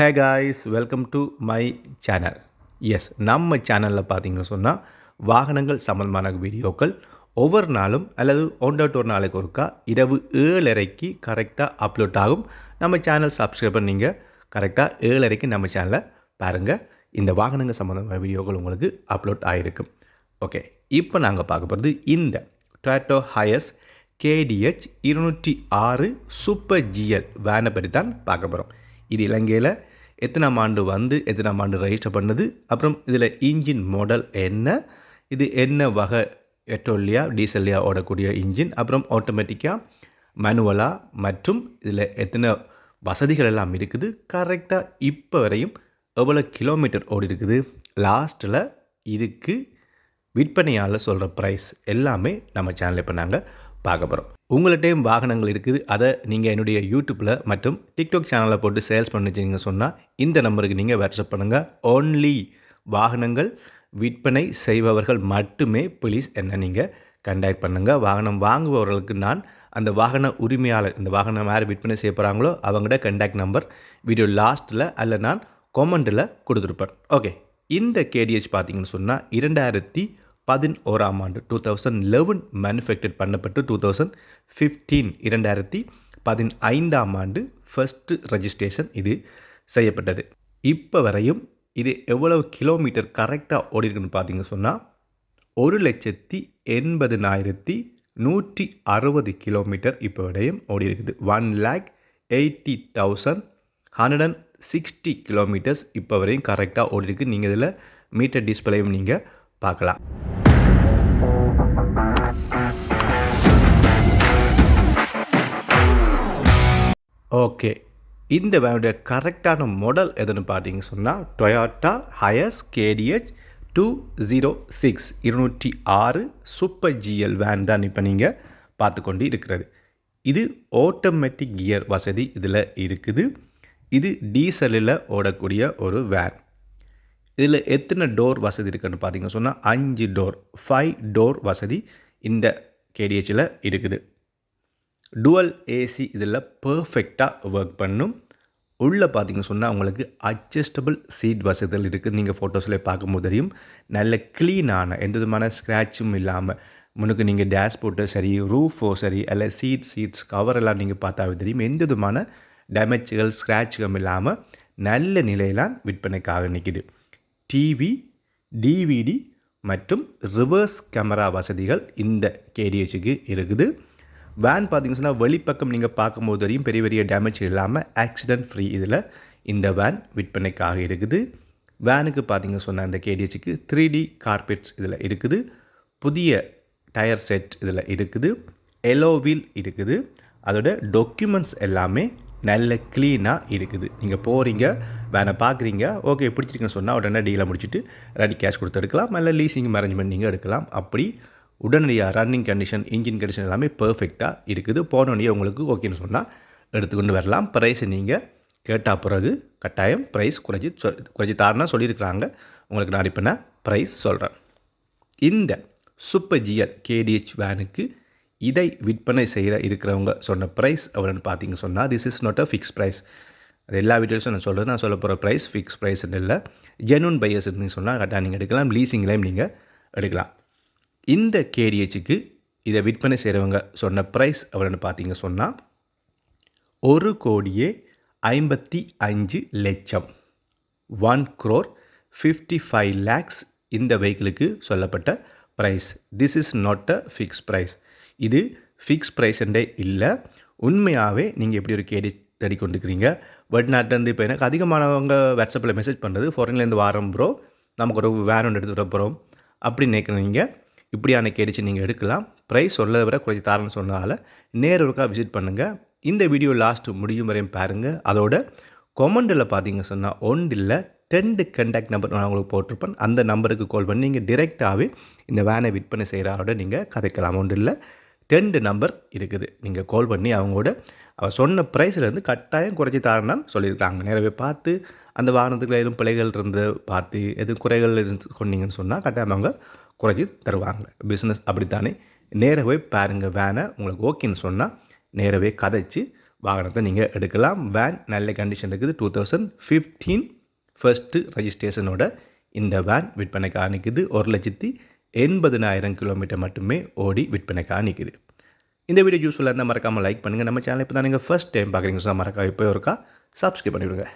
Hey guys welcome to my channel yes நம்ம சேனலில் பார்த்தீங்கன்னு சொன்னால் வாகனங்கள் சம்பந்தமான வீடியோக்கள் ஒவ்வொரு நாளும் அல்லது ஒன்றாட்டு ஒரு நாளைக்கு ஒருக்கா இரவு ஏழரைக்கு கரெக்டாக அப்லோட் ஆகும். நம்ம சேனல் சப்ஸ்கிரைப் பண்ணீங்க கரெக்டாக ஏழரைக்கு நம்ம சேனலை பாருங்கள் இந்த வாகனங்கள் சம்மந்தமான வீடியோக்கள் உங்களுக்கு அப்லோட் ஆகிருக்கும் ஓகே இப்போ நாங்கள் பார்க்க போகிறது இந்த டொயட்டோ ஹயஸ் கேடிஹெச் இருநூற்றி ஆறு சூப்பர் ஜிஎல் வேனை பற்றி தான் பார்க்க போகிறோம் இது இலங்கையில் எத்தனாம் ஆண்டு வந்து எத்தனாம் ஆண்டு ரெஜிஸ்டர் பண்ணது? அப்புறம் இதில் இன்ஜின் மாடல் என்ன? இது என்ன வகை பெட்ரோல்லையா டீசல்லையா ஓடக்கூடிய இன்ஜின் அப்புறம் ஆட்டோமேட்டிக்காக மேனுவலாக மற்றும் இதில் எத்தனை வசதிகள் எல்லாம் இருக்குது? கரெக்டாக இப்போ வரையும் எவ்வளோ கிலோமீட்டர் ஓடி இருக்குது? லாஸ்ட்டில் இதுக்கு விற்பனையால் சொல்கிற ப்ரைஸ் எல்லாமே நம்ம சேனலில் இப்போ நாங்கள் பார்க்க போகிறோம் உங்கள்கிட்டையும் வாகனங்கள் இருக்குது. அதை நீங்கள் என்னுடைய யூடியூப்பில் மற்றும் டிக்டாக் சேனலில் போட்டு சேல்ஸ் பண்ணி பண்ணிச்சிங்க சொன்னால் இந்த நம்பருக்கு நீங்கள் வாட்ஸ்அப் பண்ணுங்கள் ஓன்லி வாகனங்கள் விற்பனை செய்பவர்கள் மட்டுமே ப்ளீஸ் என்ன நீங்கள் கண்டாக்ட் பண்ணுங்கள் வாகனம் வாங்குபவர்களுக்கு நான் அந்த வாகன உரிமையாளர் இந்த வாகனம் யார் விற்பனை செய்ய போகிறாங்களோ அவங்கள்ட கண்டாக்ட் நம்பர் வீடியோ லாஸ்ட்டில் அல்ல நான் கொமெண்ட்டில் கொடுத்துருப்பேன். ஓகே இந்த கேடிஹெச் பார்த்தீங்கன்னு சொன்னால் இரண்டாயிரத்தி பதினோராம் ஆண்டு டூ தௌசண்ட் லெவன் மேனுஃபேக்சர் பண்ணப்பட்டு டூ தௌசண்ட் ஃபிஃப்டீன் இரண்டாயிரத்தி பதினைந்தாம் ஆண்டு ஃபஸ்ட்டு ரெஜிஸ்ட்ரேஷன் இது செய்யப்பட்டது. இப்போ வரையும் இது எவ்வளவு கிலோமீட்டர் கரெக்டாக ஓடிருக்குன்னு பார்த்தீங்க சொன்னால் ஒரு லட்சத்தி எண்பதுனாயிரத்தி நூற்றி அறுபது கிலோமீட்டர் இப்போ வரையும் ஓடி இருக்குது one lakh eighty thousand hundred and sixty kilometres இப்போ வரையும் கரெக்டாக ஓடிருக்கு. நீங்கள் இதில் மீட்டர் டிஸ்பிளேயும் நீங்கள் பார்க்கலாம். ஓகே. இந்த வேனுடைய கரெக்டான மாடல் எதுன்னு பார்த்தீங்க சொன்னால் Toyota Hiace KDH two zero six இருநூற்றி ஆறு சூப்பர் ஜிஎல் வேன் தான் இப்போ நீங்கள் பார்த்து கொண்டு இருக்கிறது. இது ஆட்டோமேட்டிக் கியர் வசதி இதில் இருக்குது. இது டீசலில் ஓடக்கூடிய ஒரு வேன் இதில் எத்தனை டோர் வசதி இருக்குதுன்னு பார்த்தீங்க சொன்னால் அஞ்சு டோர் ஃபைவ் டோர் வசதி இந்த கேடிஹெச்சில் இருக்குது. டுவல் ஏசி இதில் பர்ஃபெக்டாக ஒர்க் பண்ணும். உள்ளே பார்த்தீங்க சொன்னால் உங்களுக்கு அட்ஜஸ்டபிள் சீட் வசதிகள் இருக்குது. நீங்கள் ஃபோட்டோஸில் பார்க்கும்போது தெரியும். நல்ல க்ளீனான எந்த விதமான ஸ்க்ராட்சும் இல்லாமல் முன்னுக்கு நீங்கள் டேஷ்போர்ட்டோ சரி ரூஃபோ சரி அல்ல சீட் சீட்ஸ் கவர் எல்லாம் நீங்கள் பார்த்தாவே தெரியும். எந்த விதமான டேமேஜ்கள் ஸ்க்ராட்சுகள் இல்லாமல் நல்ல நிலையிலாம் விற்பனைக்காக நிற்கிது. டிவி டிவிடி மற்றும் ரிவர்ஸ் கேமரா வசதிகள் இந்த கேடிஹெச்சுக்கு இருக்குது. வேன் பார்த்தீங்கன்னா வெளிப்பக்கம் நீங்கள் பார்க்கும்போது வரையும் பெரிய பெரிய டேமேஜ் இல்லாமல் ஆக்சிடென்ட் ஃப்ரீ இதில் இந்த வேன் விற்பனைக்காக இருக்குது. வேனுக்கு பார்த்தீங்க சொன்ன அந்த கேடிஹெச்சுக்கு த்ரீ டி கார்பெட்ஸ் இதில் இருக்குது. புதிய டயர் செட் இதில் இருக்குது. எலோ வீல் இருக்குது. அதோட டாக்குமெண்ட்ஸ் எல்லாமே நல்ல க்ளீனாக இருக்குது. நீங்கள் போகிறீங்க வேனை பார்க்குறீங்க ஓகே பிடிச்சிருக்குன்னு சொன்னால் உடனே டீலை முடிச்சுட்டு ரெடி கேஷ் கொடுத்து எடுக்கலாம். நல்ல லீசிங் மேனேஜ்மெண்ட் நீங்கள் எடுக்கலாம். அப்படி உடனடியாக ரன்னிங் கண்டிஷன் இன்ஜின் கண்டிஷன் எல்லாமே பர்ஃபெக்டாக இருக்குது. போனோடனே உங்களுக்கு ஓகேன்னு சொன்னால் எடுத்துக்கொண்டு வரலாம். ப்ரைஸை நீங்கள் கேட்டால் பிறகு கட்டாயம் ப்ரைஸ் குறைஞ்சி சொ குறைஞ்சி தாருன்னா சொல்லியிருக்கிறாங்க. உங்களுக்கு நான் இப்போ நான் ப்ரைஸ் சொல்கிறேன் இந்த சூப்பர் ஜியர் கேடிஹெச் வேனுக்கு இதை விற்பனை செய்கிற இருக்கிறவங்க சொன்ன ப்ரைஸ் எவ்வளோன்னு பார்த்தீங்க சொன்னால் this is not a fix price அது எல்லா வீடியோஸும் நான் சொல்கிறது நான் சொல்ல போகிற ப்ரைஸ் ஃபிக்ஸ் ப்ரைஸ்ன்னு இல்லை. ஜெனுவன் பையர்ஸ்ன்னு சொன்னால் கரெக்டாக நீங்கள் எடுக்கலாம். லீசிங்லேயும் நீங்கள் எடுக்கலாம். இந்த கேடிஹெச்சுக்கு இதை விற்பனை செய்கிறவங்க சொன்ன ப்ரைஸ் எவ்வளோன்னு பார்த்தீங்க சொன்னால் ஒரு கோடியே ஐம்பத்தி அஞ்சு லட்சம். One crore fifty five lakhs இந்த வெஹிக்கிளுக்கு சொல்லப்பட்ட price this is not a fix price இது ஃபிக்ஸ் ப்ரைஸ்ன்றே இல்லை. உண்மையாகவே நீங்கள் எப்படி ஒரு கேடி தேடி கொண்டுக்கிறீங்க வெளிநாட்டிலேருந்து இப்போ எனக்கு அதிகமானவங்க வாட்ஸ்அப்பில் மெசேஜ் பண்ணுறது ஃபாரின்லேருந்து வாரம் ப்ரோ நமக்கு ஒரு வேன் ஒன்று எடுத்துகிட்டு வர போகிறோம் அப்படின்னு நினைக்கிறீங்க. இப்படியான அடித்து நீங்கள் எடுக்கலாம். ப்ரைஸ் சொல்ல விட குறைச்சி தரேன்னு சொன்னதால் நேர் ஒருக்கா விசிட் பண்ணுங்கள் இந்த வீடியோ லாஸ்ட்டு முடியும் வரையும் பாருங்கள் அதோட கொமெண்டில் பார்த்தீங்க சொன்னால் ஒன்றில் டென்டு கண்டாக்ட் நம்பர் நான் உங்களுக்கு போட்டிருப்பேன். அந்த நம்பருக்கு கால் பண்ணி நீங்கள் டிரெக்டாகவே இந்த வேனை விற்பனை செய்கிறாரோட நீங்கள் கதைக்கலாம். ஒன்றில் டென்டு நம்பர் இருக்குது. நீங்கள் கால் பண்ணி அவங்களோட அவள் சொன்ன ப்ரைஸ்லேருந்து கட்டாயம் குறைச்சி தரேன்னு சொல்லியிருக்காங்க. நேரவே பார்த்து அந்த வாகனத்துக்குள்ள எதுவும் பிழைகள் இருந்து பார்த்து எதுவும் குறைகள் இருந்து சொன்னீங்கன்னு சொன்னால் கட்டாயம் அவங்க குறைச்சி தருவாங்க. பிஸ்னஸ் அப்படித்தானே? நேரவே பாருங்கள் வேனை உங்களுக்கு ஓகேன்னு சொன்னால் நேரவே கதைச்சி வாகனத்தை நீங்கள் எடுக்கலாம். வேன் நல்ல கண்டிஷன் இருக்குது. டூ தௌசண்ட் ஃபிஃப்டீன் ஃபர்ஸ்ட்டு ரெஜிஸ்ட்ரேஷனோட இந்த வேன் விற்பனைக்கு நிற்குது ஒரு லட்சத்தி எண்பதினாயிரம் கிலோமீட்டர் மட்டுமே ஓடி விற்பனை நிற்குது இந்த வீடியோ யூஸ்ஃபுல்லாக இருந்தால் மறக்காமல் லைக் பண்ணுங்கள் நம்ம சேனல் இப்போ தான் நீங்கள் ஃபஸ்ட் டைம் பார்க்குறீங்க. சார் மறக்காம இப்போ ஒருக்கா சப்ஸ்கிரைப் பண்ணிவிடுங்க.